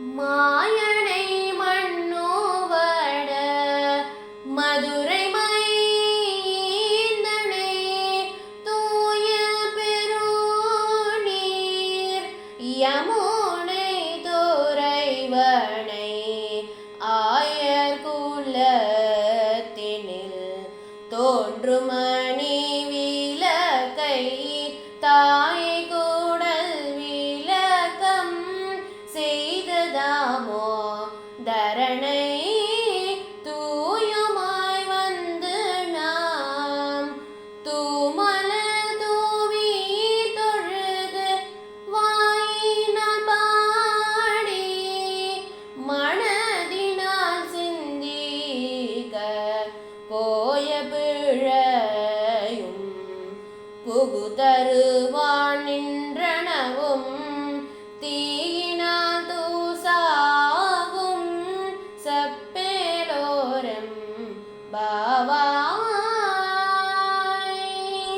மாயனை மண்ணோவட மதுரை மைந்தனை தூய பெருநீர் யமுனை துறைவனை ஆயர் குலத்தினில் தோன்றுமணி விளக்கை தான் தரணை தூயமாய் வந்து நாம். தூமல தூவி தொழுது வாயினால் பாடி மனதினால் சிந்திக்க போய பிழையும் புகுதருவா தூசாகும்